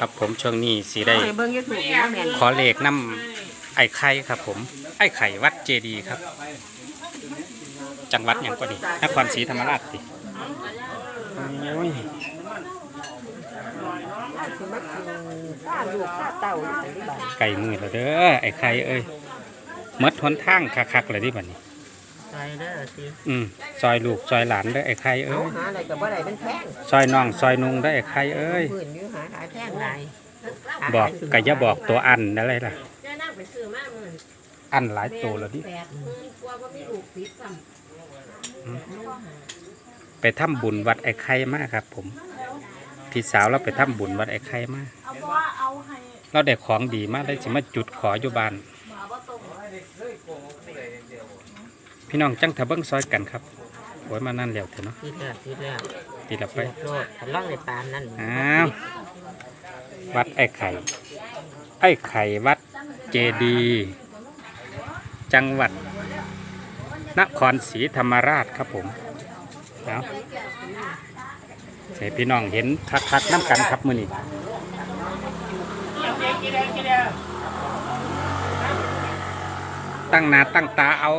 ครับผมช่วงนี้สีได้ เบิ่งยูทูบนะแม่นขอเลขน้ำไอ้ไข่ครับผม ไอ้ไข่วัดเจดีย์ครับ จังหวัดอย่างก็ดีนครศรีธรรมราชดิโอ้ยคือมาฆ่าลูกฆ่าเต่าอยู่ที่บ้านไก่มือแล้วเด้อไอ้ไข่เอ้ยหมดทนทางคักๆเลยดิบัดนี้ ใช่เด้อสิอืมซอยลูกซอยหลานเด้อไอ้ไข่เอาเอ้ยหาอะไรก็บ่ได้เป็นแพงซอยน้องซอยนุงเด้อไอ้ไข่เอ้ย พื้นอยู่หาขายแพงหลายบอกก็อย่าบอกตัวอันอะไรล่ะ เจ้านั่งไปซื้อมาหมื่นอันหลายตัวแล้วดิ แปดหมื่นกว่าว่ามีลูกติดซ้ไปทำบุญวัดไอ้ไข่มากครับ ผม พี่สาวเราไปทำบุญวัดไอ้ไข่มากเราได้ของดีมากได้สิมาจุดขออยู่บ้าน พี่น้องจังทะเบิ้งซอยกันครับโอ้ยมานั่นแล้วเถอะเนาะคิดแล้วคิดแล้วตีละไปเรียบโลดถ้าล่องในปานนั่นอ้าววัดไอ้ไข่ ไอ้ไข่วัดเจดีย์จังหวัด นครศรีธรรมราชครับผมเอาให้พี่น้องเห็นคักๆน้ำกันครับมือนี้ตั้งหนาตั้งตาเอา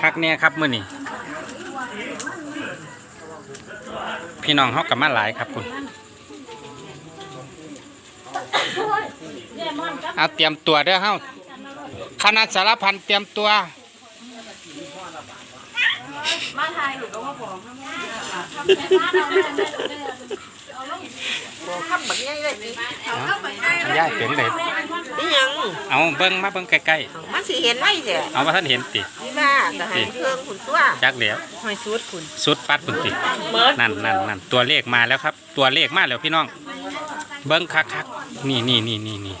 คักเนี่ยครับมือนี้พี่น้องเขากับมาหลายครับคุณเอาเตรียมตัวเด้อเฮาคณะสารพันเตรียมตัวทำแบบนี้เลยสิย่ายเสียงเลยนี่ยัง เอาเบิ้งมาเบิ้งใกล้มันสิเห็นไว้เด้อๆเอาว่าท่านเห็นตินี่ว่าก็ให้เครื่องขุนตัวจักเหลียวหอยสูดขุนสุดปัดปุ่นตินั่นนั่นนั่นตัวเลขมาแล้วครับ ตัวเลขมาแล้วพี่น้อง เบิ้งคักคักๆนี่นี่นี่นี่นี่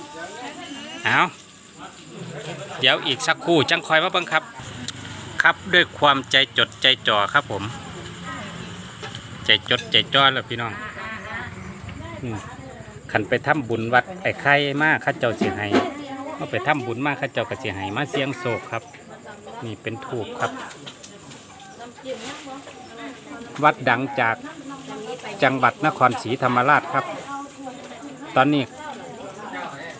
เอาเดี๋ยวอีกสักครู่จังคอยมาเบิ้งครับ ครับด้วยความใจจดใจจ่อครับผม ใจจดใจจ่อแล้วพี่น้องอืมขันไปทำบุญวัดไอ้ไข่มากข้าเจ้าเสียให้ เอาไปทำบุญมากข้าเจ้าก็เสียให้มาเสียงโศกครับ นี่เป็นถูกครับ วัดดังจากจังหวัดนครศรีธรรมราชครับ ตอนนี้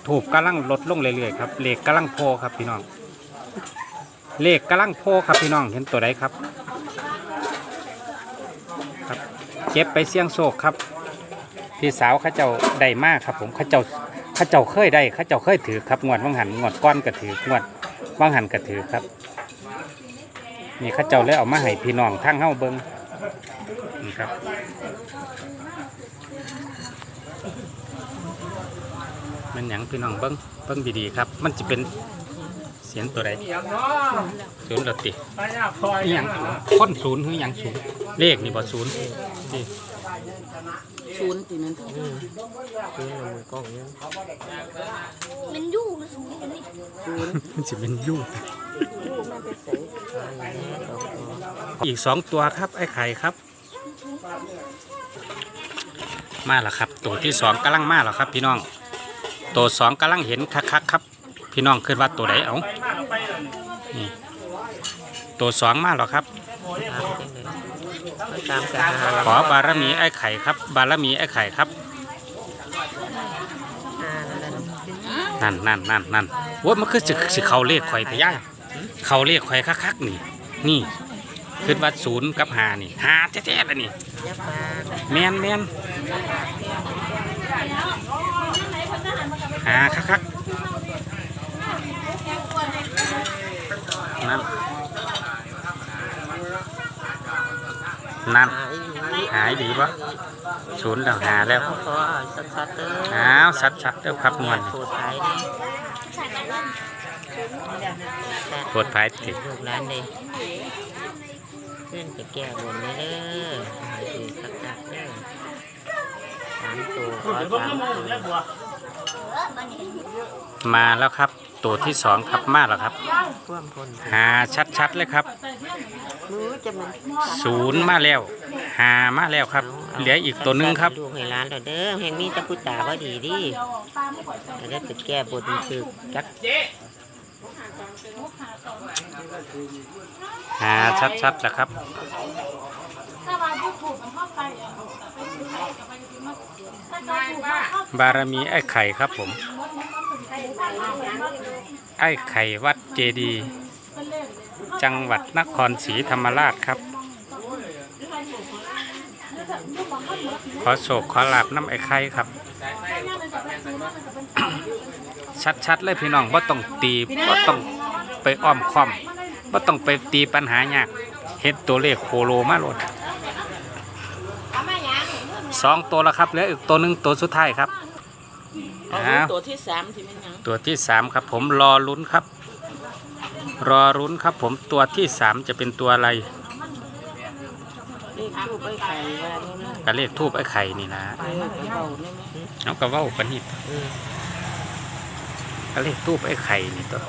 ถูกกำลังลดลงเรื่อยๆครับเลขกำลังโพครับพี่น้อง เลขกำลังโพครับพี่น้องเห็นตัวใดครับครับ เก็บไปเสี่ยงโศกครับ พี่สาวข้าเจ้าได้มากครับผมข้าเจ้า ข้าเจ้าเคยได้เข้าเจ้าเคยถือครับงวดวังหันงวดก้อนก็ถืองวดวังหันก็ถือครับนี่เข้าเจ้าเลยเอามาให้พี่น้องทั้งเฮ้าเบิงนี่ครับมันหยังพี่น้องเบิ้งเบิ้งดีๆครับ มันจะเป็นเสียงตัวใดศูนย์รตินี่ยังค้นศูนย์หรือหยังศูนย์เลขนี่บ่ศูนย์นี่ ศูนย์ตีนั้นอืมคือลงมือกล้องเนี่ยมันยู่มันสูงกว่านี้มันจะเป็นยูลูกมันไปใส่ตายแล้วสองตัวอีกสองตัวครับไอ้ไข่ครับ มาแล้วครับ ตัวที่สองกำลังมาแล้วครับ พี่น้อง ตัวสองกำลังเห็นคักๆครับ พี่น้องคิดว่าตัวไหนเอานี่ตัวสองมาแล้วครับตามจังเลย ตามกะหาขอบารมีไอ้ไข่ครับ บารมีไอ้ไข่ครับ นั่นนั่นนั่นนั่นว่ามันคือสิสิเขาเลขข่อยไปย่างเขาเลขข่อยคักๆนี่ นี่คิดว่าศูนย์กับหานี่หาแท้ๆเลยนี่แมนแมนหาคักๆ นั่น หายดีปะศูนย์แล้วหาแล้วอสัดๆเด้ออ้าวชัดเด้อครับนวลโทษท้ายดิปวดภายติดลูกร้นเลยเพื่อนจะแก้บนนี่เด้อให้ดีคักๆเด้อสามตัวขอสามตัวมาแล้วครับ ตัวที่สองครับมาแล้วครับหาชัดๆเลยครับ มือจะมันศูนย์มาแล้วหามาแล้วครับ เหลืออีกตัวหนึงครับ ลูกให้ร้านเราเด้อแห่งมีแตะพุตาก็ดีดิจะได้ไปแก้บนคือจักหาชัดๆแล้วครับ ถ้าว่าผู้ถูกมันเข้าไปอะไปซื้อให้กับไปซื้อมาถ้าบารมีไอ้ไข่ครับผม ไอ้ไข่วัดเจดีย์ จังหวัดนครศรีธรรมราชครับ ขอโศกขอลาบน้ำไอ้ไข่ครับ ชัดๆเลยพี่น้องว่าต้องตีว่าต้องไปอ้อมค้อมว่าต้องไปตีปัญหายากเห็นตัวเลขโคโลมาโลดสองตัวแล้วครับเหลืออีกตัวหนึ่งตัวสุดท้ายครับเอาอ้าวตัวที่สามที่ไม่ยังตัวที่สามครับผมรอลุ้นครับ รอลุ้นครับผมตัวที่สามจะเป็นตัวอะไรเลขทูบไอ้ไข่ว่านี่นะกับเลขทูบไอ้ไข่นี่นะเออไปเบาได้ไหมเอากระเว้ากันนี่เออกับเลขทูบไอ้ไข่นี่ตัว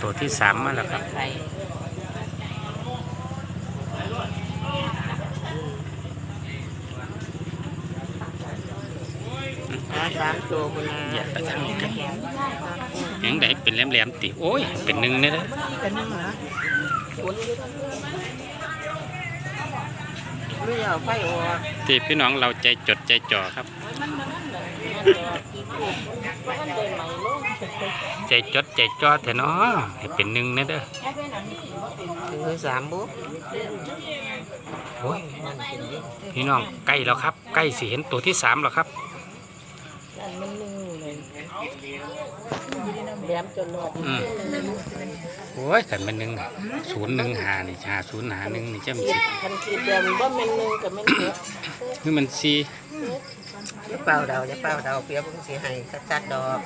ตัวที่สามมาแล้วครับ ไข่ หาสามตัวคนละอย่าไปทางนี้กันยังไงเป็นแหลมๆติโอ้ย เป็นหนึ่งเนี่ยนะเป็นยังไงไม่เอาไฟออกที่พี่น้องเราใจจดใจจ่อครับ ใจจดใจจ่อแท้เนาะให้เป็นหนึ่งเนี่ยเด้อถึงสามบุ๊กโอ้ยพี่น้องใกล้แล้วครับ ใกล้สิเห็นตัวที่สามแล้วครับ นั่นมันหนึ่งเลยแหลมจนหลอดอืมโอ้ยขันเป็นหนึ่งศูนย์หนึ่งหานี่หาศูนย์หาหนึ่งนี่จะมันสิคันขีดแดงบ่แม่นหนึ่งกับแม่นเยอะคือมันซีอย่าเป่าเดาอย่าเป่าเดาเปียกผมสิให้ชัดๆดอก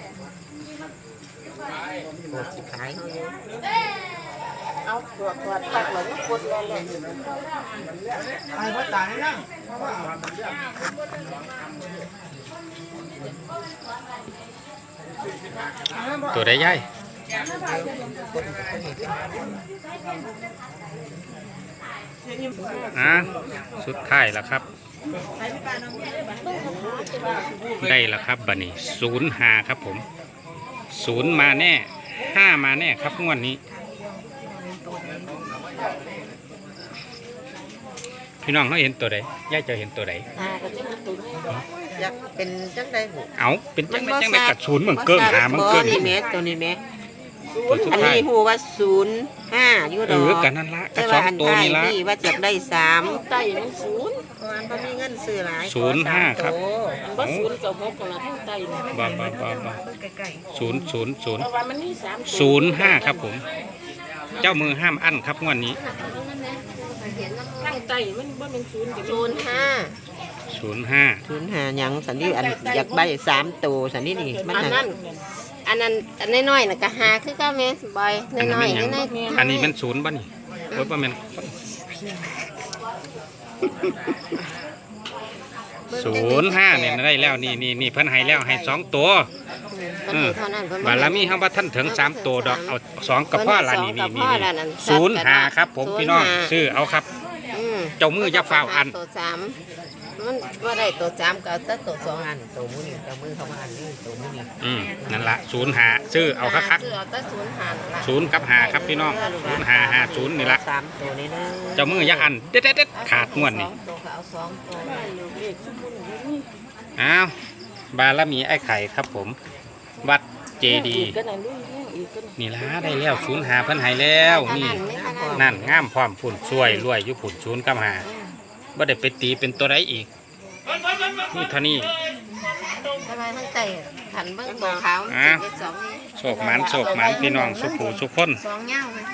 ปวดสิขายเขาอยู่เอาตรวจตรวจปักหลังกดแล้วแหละตั ตัวได้ย่ายอะสุดท้ายแล้วครับ ได้แล้วครับบันนี้ศูนย์หาครับผมศูนย์มาแน่ห้ามาแน่ครับงวดนี้ พี่น้องเขาเห็นตัวใดย่ายจะเห็นตัวใดอ่าก็จะมาตุนอยากเป็นจังได๋บุเอาเป็นจังไดจังไดกัดศูนย์เหมือนเกิ้งหาเหมือนเกิ้งนี่แม่ตัวนี้แม่ตัวสุดอันท้ายนี้ฮู้ว่า05อยู่ดเออกอกันนั่นละกัแต่ดสอว่างอันตัวท้ายนี่ละ นี่ว่าจะได้3ใต้มัน0เพราะอันบ่มีเงินซื้อหลายศูนย์ห้าครับบ่0กับ6กันละทั้งใต้นี่บ้าบ้าบ้าบ้าศูนย์ศูนย์ศูนย์เพราะว่ามันมี3ศูนย์ห้าครับผม เจ้ามือห้ามอั้นครับงวดนี้ ทั้งใต้มันบ่เป็น0กับศูนย์ห้าศูนย์ห้าศูนย์หาหยังสันนี่อันอยากใบสามตัวสันนี่นี่มันอันนั่นั้นนอันนั้นอันน้อยๆน่ะก็หาคือเก็แม่สบายอันนี้น้อมัยนหยังๆน้อยๆอันนี้มันศูนย์ป่ะนี่โอ้ยป่ะมันศูนย์ห้าเนี่ยได้แล้วนี่นี่นี่เพิ่นให้แล้วให้สองตัว เพิ่นให้เท่านั้นเพิ่นบารมีเขาว่าท่านถึงสามตัวดอกเอาสองกับพ่อละนี่นี่นี่สองกับพ่อละนั่นศูนย์หาครับผมพี่น้องศูนย์ห้าซื้อเอาครับอืมเจ้ามืออย่าฟ้าวอันตัวสามมันว่าได้ตัวสามก็เอาแต่ตัวสองอันตัวมือนี่ตัวมือเขามาอันนี้ตัวมือนี่อืมนั่นละศูนย์หาซื้อเอาคักคือเอาแต่ศูนย์หานั่นล่ะๆศูนย์กับหาครับพี่น้องศูนย์หาหาศูนย์นี่ละสามตัวนี้นะเจ้ามืออย่าอันเด็ดเด็ดๆๆขาดงวดนี่สองตัวก็เอาสองตัวอ้าวบารมีไอ้ไข่ครับผม วัดเจดีย์ก็นั่นด้วยอีกก็นี่ละได้แล้วศูนย์หาเพิ่นให้แล้วนี่ไม่ขนาดนั่นงามพร้อมผุ่นช่วยรวยอยู่ผุ่นศูนย์กับหาบ่ได้ไปตีเป็นตัวใดอีกนี่เท่านี้ ทำไมทั้งใจขันเบิ้งตัวขาวอะ เจ็ดสองนี่โศกหมันโศกหมันพี่น้องสุขหูสุขคน สองเงาเลย